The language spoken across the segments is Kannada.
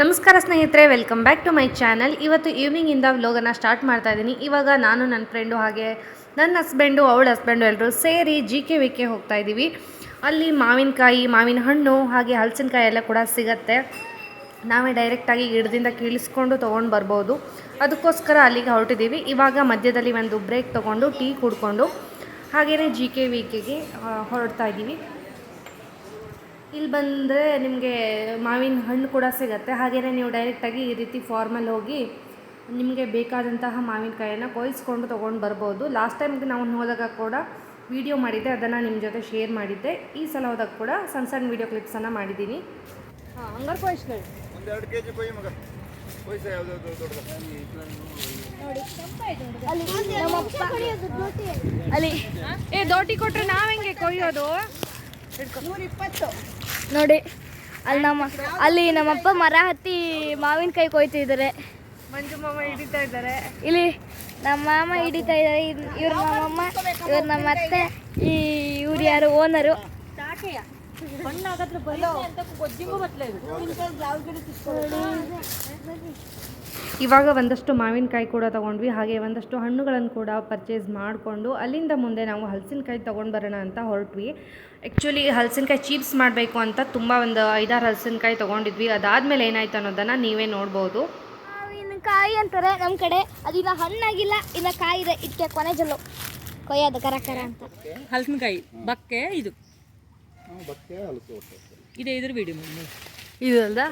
ನಮಸ್ಕಾರ ಸ್ನೇಹಿತರೆ welcome back to my channel ಇವತ್ತು ಈವ್ನಿಂಗಿಂದ ವ್ಲೋಗನ್ನು ಸ್ಟಾರ್ಟ್ ಮಾಡ್ತಾ ಇದ್ದೀನಿ. ಇವಾಗ ನಾನು ನನ್ನ ಫ್ರೆಂಡು ಹಾಗೆ ನನ್ನ ಹಸ್ಬೆಂಡು ಅವಳ ಹಸ್ಬೆಂಡು ಎಲ್ಲರೂ ಸೇರಿ ಜಿ ಕೆ ವಿ ಕೆ ಹೋಗ್ತಾ ಇದ್ದೀವಿ. ಅಲ್ಲಿ ಮಾವಿನಕಾಯಿ, ಮಾವಿನ ಹಣ್ಣು, ಹಾಗೆ ಹಲಸಿನಕಾಯಿ ಎಲ್ಲ ಕೂಡ ಸಿಗತ್ತೆ. ನಾವೇ ಡೈರೆಕ್ಟಾಗಿ ಗಿಡದಿಂದ ಕೀಳಿಸ್ಕೊಂಡು ತೊಗೊಂಡು ಬರ್ಬೋದು. ಅದಕ್ಕೋಸ್ಕರ ಅಲ್ಲಿಗೆ ಹೊರಟಿದ್ದೀವಿ. ಇವಾಗ ಮಧ್ಯದಲ್ಲಿ ಒಂದು ಬ್ರೇಕ್ ತೊಗೊಂಡು ಟೀ ಕುಡ್ಕೊಂಡು ಹಾಗೆಯೇ ಜಿ ಕೆ ವಿ ಕೆಗೆ ಹೊರಡ್ತಾ ಇದ್ದೀವಿ. ಇಲ್ಲಿ ಬಂದರೆ ನಿಮಗೆ ಮಾವಿನ ಹಣ್ಣು ಕೂಡ ಸಿಗುತ್ತೆ. ಹಾಗೆಯೇ ನೀವು ಡೈರೆಕ್ಟಾಗಿ ಈ ರೀತಿ ಫಾರ್ಮಲ್ಲಿ ಹೋಗಿ ನಿಮಗೆ ಬೇಕಾದಂತಹ ಮಾವಿನಕಾಯನ್ನು ಕೊಯ್ಸ್ಕೊಂಡು ತೊಗೊಂಡು ಬರ್ಬೋದು. ಲಾಸ್ಟ್ ಟೈಮ್ಗೆ ನಾವು ಹೋದಾಗ ಕೂಡ ವಿಡಿಯೋ ಮಾಡಿದ್ದೆ ಅದನ್ನು ನಿಮ್ಮ ಜೊತೆ ಶೇರ್ ಮಾಡಿದ್ದೆ. ಈ ಸಲ ಹೋದಾಗ ಕೂಡ ಸಣ್ಣ ಸಣ್ಣ ವೀಡಿಯೋ ಕ್ಲಿಪ್ಸನ್ನು ಮಾಡಿದ್ದೀನಿ. ಹಂಗಾರೆ ಕೊಯ್ಸ್ಕೊಳ್ಳಿ ಒಂದು ಎರಡು ಕೆ ಜಿ ಕೊಯ್ಯಿ ಮಗ. ಕೊಯ್ಸ ಯಾವ್ದಾದ್ರು ದೊಡ್ಡದು? ಅಲ್ಲಿ ಏ ದೋಟಿ ಕೊಟ್ಟರೆ ನಾವು ಹೆಂಗೆ ಕೊಯ್ಯೋದು? ನೋಡಿ ಅಲ್ಲಿ ನಮ್ಮ ಅಲ್ಲಿ ನಮ್ಮಪ್ಪ ಮರ ಹತ್ತಿ ಮಾವಿನಕಾಯಿ ಕೊಯ್ತಿದ್ದಾರೆ. ಮಂಜು ಮಾಮ ಹಿಡಿತಾ ಇದ್ದಾರೆ. ಇಲ್ಲಿ ನಮ್ಮ ಮಾಮ ಹಿಡಿತಾ ಇದ್ದಾರೆ. ಇವ್ರ ನಮ್ಮಮ್ಮ ಇವ್ರ ನಮ್ಮ ಅತ್ತೆ ಈ ಇವ್ರು ಯಾರು ಓನರು. ಇವಾಗ ಒಂದಷ್ಟು ಮಾವಿನಕಾಯಿ ಕೂಡ ತೊಗೊಂಡ್ವಿ ಹಾಗೆ ಒಂದಷ್ಟು ಹಣ್ಣುಗಳನ್ನು ಕೂಡ ಪರ್ಚೇಸ್ ಮಾಡಿಕೊಂಡು ಅಲ್ಲಿಂದ ಮುಂದೆ ನಾವು ಹಲಸಿನಕಾಯಿ ತೊಗೊಂಡು ಬರೋಣ ಅಂತ ಹೊರಟ್ವಿ. ಆ್ಯಕ್ಚುಲಿ ಹಲಸಿನಕಾಯಿ ಚೀಪ್ಸ್ ಮಾಡಬೇಕು ಅಂತ ತುಂಬ ಒಂದು ಐದಾರು ಹಲಸಿನಕಾಯಿ ತೊಗೊಂಡಿದ್ವಿ. ಅದಾದಮೇಲೆ ಏನಾಯ್ತು ಅನ್ನೋದನ್ನು ನೀವೇ ನೋಡ್ಬೋದು. ಮಾವಿನಕಾಯಿ ಅಂತಾರೆ ನಮ್ಮ ಕಡೆ. ಅದಿನ್ನ ಹಣ್ಣಾಗಿಲ್ಲ ಇಲ್ಲ ಕಾಯಿ ಇದೆ. ಇದಕ್ಕೆ ಕೊನೆ ಜಲ್ಲು. ಕೊಯ್ಯೋದು ಕರ ಕರ ಅಂತ. ಹಲಸಿನಕಾಯಿ ಬಕ್ಕೆ ಇದು. ಇದೆ ಇದ್ರ ವಿಡಿಯೋ ಇದು ಅಲ್ದ?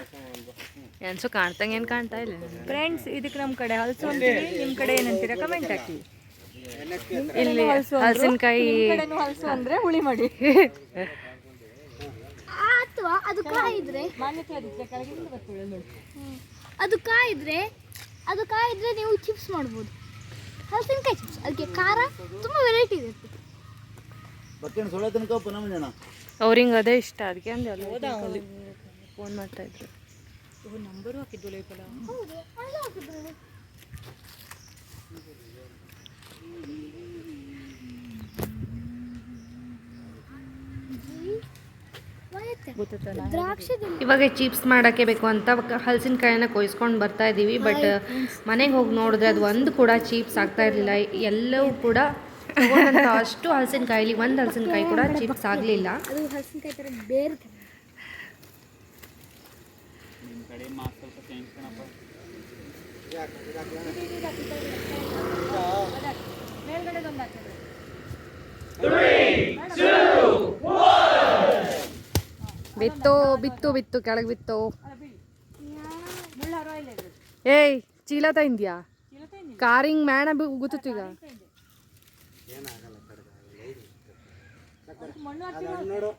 ಎನ್ಸು ಕಾಣ್ತಂಗೆ ಏನು ಕಾಣ್ತಾ ಇಲ್ಲ? ಫ್ರೆಂಡ್ಸ್ ಇದಕ್ಕೆ ನಮ್ಮ ಕಡೆ ಹಲಸು ಅಂತೀವಿ ನಿಮ್ಮ ಕಡೆ ಏನಂತೀರ? ಕಮೆಂಟ್ ಹಾಕಿ. ಇಲ್ಲಿ ಹಲಸಿನಕಾಯಿ ಕಡೆನೂ ಹಲಸು ಅಂದ್ರೆ ಹುಳಿ ಮಾಡಿ. ಅಥವಾ ಅದು ಕಾಯಿದ್ರೆ ಮಾನ್ಯತೆ ಅದಕ್ಕೆ ಕೆಳಗಿಂದ ಬರ್ತದೆ ನೋಡಿ. ಅದು ಕಾಯಿದ್ರೆ ಅದು ಕಾಯಿದ್ರೆ ನೀವು ಚಿಪ್ಸ್ ಮಾಡ್ಬೋದು. ಹಲಸಿನಕಾಯಿ ಚಿಪ್ಸ್ ಅದಕ್ಕೆ ಖಾರ ತುಂಬ ವೆರೈಟಿ ಇದೆ. ಅವ್ರಿಂಗ್ ಅದೇ ಇಷ್ಟ. ಅದಕ್ಕೆ ಅಂದ್ರೆ ಫೋನ್ ಮಾಡ್ತಾ ಇದ್ರು. ನಂಬರು ಹಾಕಿದ್ದು ಇವಾಗ ಚಿಪ್ಸ್ ಮಾಡೋಕ್ಕೆ ಬೇಕು ಅಂತ ಹಲಸಿನಕಾಯಿನ ಕೊಯ್ಸ್ಕೊಂಡು ಬರ್ತಾ ಇದ್ದೀವಿ ಬಟ್ ಮನೆಗೆ ಹೋಗಿ ನೋಡಿದ್ರೆ ಅದು ಒಂದು ಕೂಡ ಚಿಪ್ಸ್ ಆಗ್ತಾ ಇರಲಿಲ್ಲ. ಎಲ್ಲವೂ ಕೂಡ ಅಷ್ಟು ಹಲಸಿನಕಾಯಿಲಿ ಒಂದು ಹಲಸಿನಕಾಯಿ ಕೂಡ ಚಿಪ್ಸ್ ಆಗಲಿಲ್ಲ. ಅದು ಹಲಸಿನಕಾಯಿ ಸ್ವಲ್ಪ ಚೇಂಜ್ ಕಣಪ್ಪ. ಬಿತ್ತು ಬಿತ್ತು ಬಿತ್ತು ಕೆಳಗೆ ಬಿತ್ತು. ಏಯ್ ಚೀಲ ತಂದ್ಯಾ ಕಾರಿಂಗ್ ಮೇಣ ಗೊತ್ತಿತ್ತು ಈಗ. ನೋಡು.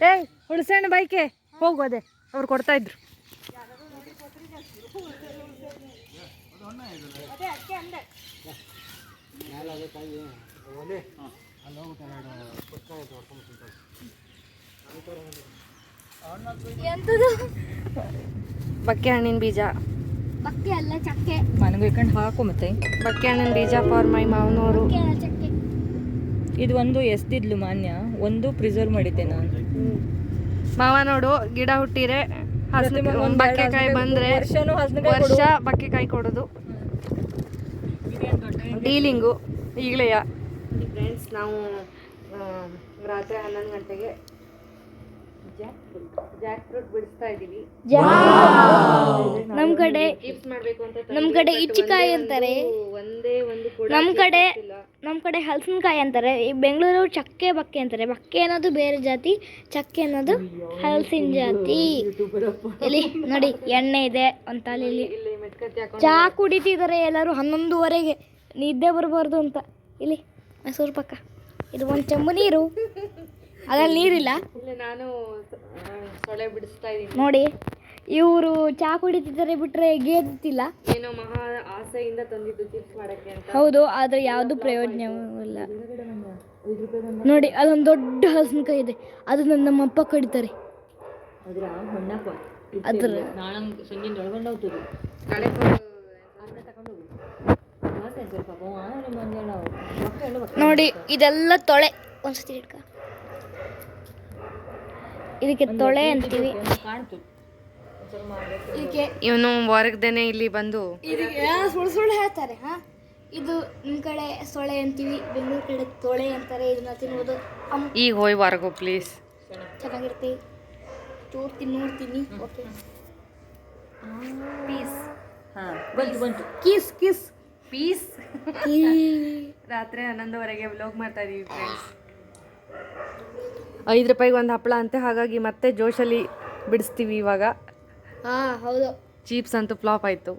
ಏಯ್ ಹುಣಸೆಹಣ್ಣು ಬೈಕೆ ಹೋಗು ಅದೇ. ಅವ್ರು ಕೊಡ್ತಾ ಇದ್ರು. ಎಂತದು? ಬಕ್ಕೆ ಹಣ್ಣಿನ ಬೀಜ. ಬಕ್ಕೆ ಅಲ್ಲ ಚಕ್ಕೆ. ಮನೆ ಹಾಕು ಮತ್ತೆ. ಬಕ್ಕೆ ಹಣ್ಣಿನ ಬೀಜ ಫಾರ್ ಮೈ ಮಾವನವರು ಚಕ್ಕೆ. ಇದು ಒಂದು ಎಸ್ದಿದ್ಲು ಮಾನ್ಯ ಒಂದು ಪ್ರಿಸರ್ವ್ ಮಾಡಿದ್ದೆ ನಾನು. ಮಾವ ನೋಡು ಗಿಡ ಹುಟ್ಟಿರೆ ಒಂದು ಬಕ್ಕೆಕಾಯಿ ಬಂದ್ರೆ ವರ್ಷ ಬಕ್ಕೆಕಾಯಿ ಕೊಡೋದು. ಡೀಲಿಂಗು ಈಗಲೇ. ಫ್ರೆಂಡ್ಸ್ ನಾವು ರಾತ್ರಿ ಹನ್ನೊಂದು ಗಂಟೆಗೆ ಜಾಕ್ ಫ್ರೂಟ್ ಬಿಡಿಸ್ತಾ ಇದ್ದೀವಿ. ನಮ್ ಕಡೆ ಗಿಫ್ಟ್ ಮಾಡಬೇಕು ಅಂತ ನಮ್ ಕಡೆ ಇಚ್ಚಿಕಾಯಿ ಅಂತಾರೆ. ಒಂದೇ ಒಂದು ಕೂಡ ನಮ್ ಕಡೆ ನಮ್ಮ ಕಡೆ ಹಲಸಿನಕಾಯಿ ಅಂತಾರೆ. ಈ ಬೆಂಗಳೂರು ಚಕ್ಕೆ ಬಕ್ಕೆ ಅಂತಾರೆ. ಬಕ್ಕೆ ಅನ್ನೋದು ಬೇರೆ ಜಾತಿ ಚಕ್ಕೆ ಅನ್ನೋದು ಹಲಸಿನ ಜಾತಿ. ಇಲ್ಲಿ ನೋಡಿ ಎಣ್ಣೆ ಇದೆ ಅಂತ ಅಲ್ಲಿ ಚಹಾ ಕುಡಿತಿದ್ದಾರೆ ಎಲ್ಲರೂ ಹನ್ನೊಂದುವರೆಗೆ. ನಿದ್ದೆ ಬರಬಾರ್ದು ಅಂತ. ಇಲ್ಲಿ ಮೈಸೂರು ಪಕ್ಕ. ಇದು ಒಂದು ಚೆಂಬು ನೀರು. ಅದ್ರಲ್ಲಿ ನೀರಿಲ್ಲ. ನಾನು ನೋಡಿ ಇವರು ಚಹಾ ಕುಡಿತಿದ್ದಾರೆ ಬಿಟ್ರೆ ಗೆದ್ದಿಲ್ಲ ಏನೋ ಮಹಾ ಆಸೆಯಿಂದ ತಂದಿದ್ದು ಚಿಪ್ಸ್ ಮಾಡಕ್ಕೆ ಅಂತ. ಹೌದು ಆದ್ರೆ ಯಾವುದು ಪ್ರಯೋಜನವಿಲ್ಲ ನೋಡಿ ಅದೊಂದು ದೊಡ್ಡ ಹಲಸಿನಕಾಯಿ ಇದೆ. ಅದನ್ನ ನಮ್ಮಪ್ಪ ಕಡಿತಾರೆ. ಅದ್ರ ಹೊಣ್ಣಪ್ಪ ಅದ್ರ ನಾಳೆ ಸಂಜೆ ಒಳಗೊಂಡು ಹೋಗ್ತದೆ. ಕಳೆ ತಗೊಂಡು ಹೋಗಿ. ನೋಡಿ ಇದೆಲ್ಲ ತೊಳೆ. ಒಂದ್ಸತಿ ಇಡ್ಕ ಇದಕ್ಕೆ ತೊಳೆ ಅಂತೀವಿ. ಇದಕ್ಕೆ ಇವನು ಹೊರಗ್ದೇನೆ ಇಲ್ಲಿ ಬಂದು ಸುಳ್ಳು ಸುಳ್ಳು ಹೇಳ್ತಾರೆ ಹಾ? ಇದು ನಿಮ್ಮ ಕಡೆ ಸೊಳೆ ಅಂತೀವಿ ಬೆಂಗಳೂರು ಕಡೆ ತೊಳೆ ಅಂತಾರೆ ಇದನ್ನ ತಿನ್ನೋದು ಈಗ ಹೋಯ್ ಹೊರಗು ಪ್ಲೀಸ್ ಚೆನ್ನಾಗಿರುತ್ತೆ. ಚೂರು ತಿನ್ ನೋಡ್ತೀನಿ ಓಕೆ. ಪೀಸ್ ಹಾಂ ಬಂತು ಬಂತು. ಕಿಸ್ ಕಿಸ್ ಪೀಸ್ ರಾತ್ರಿ ಹನ್ನೊಂದುವರೆಗೆ ವ್ಲಾಗ್ ಮಾಡ್ತಾ ಇದೀವಿ ಫ್ರೆಂಡ್ಸ್ ಐದು ರೂಪಾಯಿಗೆ ಒಂದು ಹಪ್ಪಳ ಅಂತೆ ಹಾಗಾಗಿ ಮತ್ತೆ ಜೋಶಲ್ಲಿ ಬಿಡಿಸ್ತೀವಿ ಇವಾಗ. ಹಾ ಹೌದು. ಚೀಪ್ಸ್ ಅಂತೂ ಫ್ಲಾಪ್ ಆಯಿತು.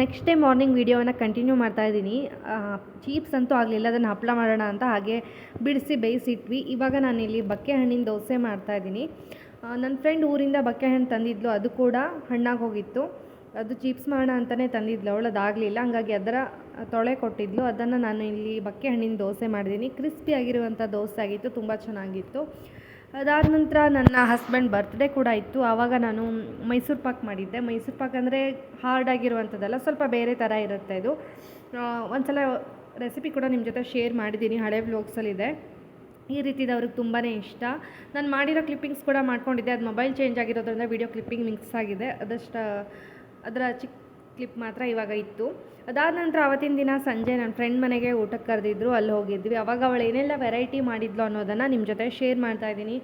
ನೆಕ್ಸ್ಟ್ ಡೇ ಮಾರ್ನಿಂಗ್ ವೀಡಿಯೋನ ಕಂಟಿನ್ಯೂ ಮಾಡ್ತಾ ಇದ್ದೀನಿ. ಚೀಪ್ಸ್ ಅಂತೂ ಆಗಲಿಲ್ಲ ಅದನ್ನು ಹಪ್ಪಳ ಮಾಡೋಣ ಅಂತ ಹಾಗೆ ಬಿಡಿಸಿ ಬೇಯಿಸಿಟ್ವಿ. ಇವಾಗ ನಾನು ಇಲ್ಲಿ ಬಕ್ಕೆ ಹಣ್ಣಿನ ದೋಸೆ ಮಾಡ್ತಾ ಇದ್ದೀನಿ. ನನ್ನ ಫ್ರೆಂಡ್ ಊರಿಂದ ಬಕ್ಕೆ ಹಣ್ಣು ತಂದಿದ್ಲು ಅದು ಕೂಡ ಹಣ್ಣಾಗಿ ಹೋಗಿತ್ತು. ಅದು ಚೀಪ್ಸ್ ಮಾಡೋಣ ಅಂತಲೇ ತಂದಿದ್ಲು ಅವಳು ಅದಾಗಲಿಲ್ಲ ಹಾಗಾಗಿ ಅದರ ತೊಳೆ ಕೊಟ್ಟಿದ್ಲು. ಅದನ್ನು ನಾನು ಇಲ್ಲಿ ಬಕ್ಕೆ ಹಣ್ಣಿನ ದೋಸೆ ಮಾಡಿದ್ದೀನಿ. ಕ್ರಿಸ್ಪಿ ಆಗಿರುವಂಥ ದೋಸೆ ಆಗಿತ್ತು ತುಂಬ ಚೆನ್ನಾಗಿತ್ತು. ಅದಾದ ನಂತರ ನನ್ನ ಹಸ್ಬೆಂಡ್ ಬರ್ತ್ಡೇ ಕೂಡ ಇತ್ತು. ಆವಾಗ ನಾನು ಮೈಸೂರು ಪಾಕ್ ಮಾಡಿದ್ದೆ. ಮೈಸೂರು ಪಾಕ್ ಅಂದರೆ ಹಾರ್ಡ್ ಆಗಿರುವಂಥದ್ದಲ್ಲ ಸ್ವಲ್ಪ ಬೇರೆ ಥರ ಇರುತ್ತೆ ಇದು. ಒಂದ್ಸಲ ರೆಸಿಪಿ ಕೂಡ ನಿಮ್ಮ ಜೊತೆ ಶೇರ್ ಮಾಡಿದ್ದೀನಿ ಹಳೆ ವ್ಲಾಗ್ಸಲ್ಲಿದೆ ಈ ರೀತಿದು ಅವ್ರಿಗೆ ತುಂಬಾ ಇಷ್ಟ. ನಾನು ಮಾಡಿರೋ ಕ್ಲಿಪ್ಪಿಂಗ್ಸ್ ಕೂಡ ಮಾಡ್ಕೊಂಡಿದ್ದೆ. ಅದು ಮೊಬೈಲ್ ಚೇಂಜ್ ಆಗಿರೋದ್ರಿಂದ ವೀಡಿಯೋ ಕ್ಲಿಪ್ಪಿಂಗ್ ಮಿಕ್ಸ್ ಆಗಿದೆ. ಅದಷ್ಟು, ಅದರ ಚಿಕ್ಕ ಕ್ಲಿಪ್ ಮಾತ್ರ ಇವಾಗ ಇತ್ತು. ಅದಾದ ನಂತರ ಅವತ್ತಿನ ದಿನ ಸಂಜೆ ನನ್ನ ಫ್ರೆಂಡ್ ಮನೆಗೆ ಊಟಕ್ಕೆ ಕರೆದಿದ್ರು, ಅಲ್ಲಿ ಹೋಗಿದ್ವಿ. ಅವಾಗ ಅವಳು ಏನೆಲ್ಲ ವೆರೈಟಿ ಮಾಡಿದ್ಲು ಅನ್ನೋದನ್ನು ನಿಮ್ಮ ಜೊತೆ ಶೇರ್ ಮಾಡ್ತಾ ಇದ್ದೀನಿ.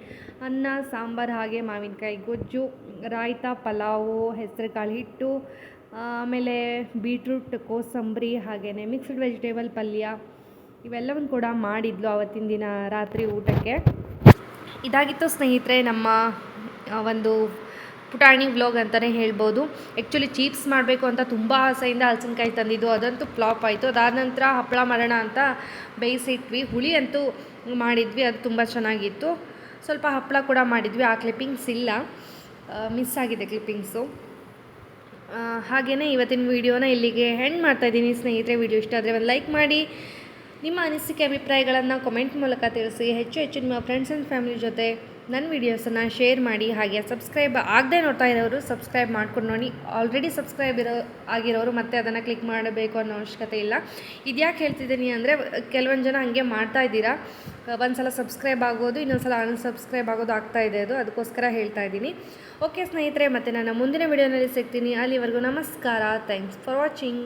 ಅನ್ನ, ಸಾಂಬಾರು ಹಾಗೆ ಮಾವಿನಕಾಯಿ ಗೊಜ್ಜು, ರಾಯ್ತ ಪಲಾವು, ಹೆಸರು ಕಾಳು ಹಿಟ್ಟು, ಆಮೇಲೆ ಬೀಟ್ರೂಟ್ ಕೋಸಂಬರಿ ಹಾಗೆಯೇ ಮಿಕ್ಸ್ಡ್ ವೆಜಿಟೇಬಲ್ ಪಲ್ಯ ಇವೆಲ್ಲವನ್ನು ಕೂಡ ಮಾಡಿದ್ಲು ಅವತ್ತಿನ ದಿನ ರಾತ್ರಿ ಊಟಕ್ಕೆ. ಇದಾಗಿತ್ತು ಸ್ನೇಹಿತರೆ, ನಮ್ಮ ಒಂದು ಪುಟಾಣಿ ವ್ಲಾಗ್ ಅಂತಲೇ ಹೇಳ್ಬೋದು. ಆ್ಯಕ್ಚುಲಿ ಚೀಪ್ಸ್ ಮಾಡಬೇಕು ಅಂತ ತುಂಬ ಆಸೆಯಿಂದ ಹಲಸಿನಕಾಯಿ ತಂದಿದ್ದು. ಅದಂತೂ ಫ್ಲಾಪ್ ಆಯಿತು. ಅದಾದ ನಂತರ ಹಪ್ಪಳ ಮಾಡೋಣ ಅಂತ ಬೇಯಿಸಿಟ್ವಿ. ಹುಳಿ ಅಂತೂ ಮಾಡಿದ್ವಿ. ಅದು ತುಂಬ ಚೆನ್ನಾಗಿತ್ತು. ಸ್ವಲ್ಪ ಹಪ್ಪಳ ಕೂಡ ಮಾಡಿದ್ವಿ. ಆ ಕ್ಲಿಪ್ಪಿಂಗ್ಸ್ ಇಲ್ಲ. ಮಿಸ್ ಆಗಿದೆ ಕ್ಲಿಪ್ಪಿಂಗ್ಸು ಹಾಗೆಯೇ ಇವತ್ತಿನ ವೀಡಿಯೋನ ಇಲ್ಲಿಗೆ ಹೆಂಡ್ ಮಾಡ್ತಾಯಿದ್ದೀನಿ ಸ್ನೇಹಿತರೆ ವೀಡಿಯೋ ಇಷ್ಟ ಆದರೆ ಒಂದು ಲೈಕ್ ಮಾಡಿ. ನಿಮ್ಮ ಅನಿಸಿಕೆ ಅಭಿಪ್ರಾಯಗಳನ್ನು ಕಮೆಂಟ್ ಮೂಲಕ ತಿಳಿಸಿ. ಹೆಚ್ಚು ಹೆಚ್ಚು ನಿಮ್ಮ ಫ್ರೆಂಡ್ಸ್ ಆ್ಯಂಡ್ ಫ್ಯಾಮಿಲಿ ಜೊತೆ ನನ್ನ ವೀಡಿಯೋಸನ್ನು ಶೇರ್ ಮಾಡಿ. ಹಾಗೆ ಸಬ್ಸ್ಕ್ರೈಬ್ ಆಗದೆ ನೋಡ್ತಾ ಇರೋರು ಸಬ್ಸ್ಕ್ರೈಬ್ ಮಾಡ್ಕೊಂಡು ನೋಡಿ. ಆಲ್ರೆಡಿ ಸಬ್ಸ್ಕ್ರೈಬ್ ಇರೋ ಆಗಿರೋರು ಮತ್ತೆ ಅದನ್ನು ಕ್ಲಿಕ್ ಮಾಡಬೇಕು ಅನ್ನೋ ಅವಶ್ಯಕತೆ ಇಲ್ಲ. ಇದ್ಯಾಕೆ ಹೇಳ್ತಿದ್ದೀನಿ ಅಂದರೆ, ಕೆಲವೊಂದು ಜನ ಹಂಗೆ ಮಾಡ್ತಾ ಇದ್ದೀರಾ. ಒಂದು ಸಲ ಸಬ್ಸ್ಕ್ರೈಬ್ ಆಗೋದು ಇನ್ನೊಂದು ಸಲ ಅನ್ಸಬ್ಸ್ಕ್ರೈಬ್ ಆಗೋದು ಆಗ್ತಾ ಇದೆ ಅದು. ಅದಕ್ಕೋಸ್ಕರ ಹೇಳ್ತಾ ಇದ್ದೀನಿ. ಓಕೆ ಸ್ನೇಹಿತರೆ, ಮತ್ತು ನಾನು ಮುಂದಿನ ವಿಡಿಯೋನಲ್ಲಿ ಸಿಗ್ತೀನಿ. ಅಲ್ಲಿವರೆಗೂ ನಮಸ್ಕಾರ. Thanks for watching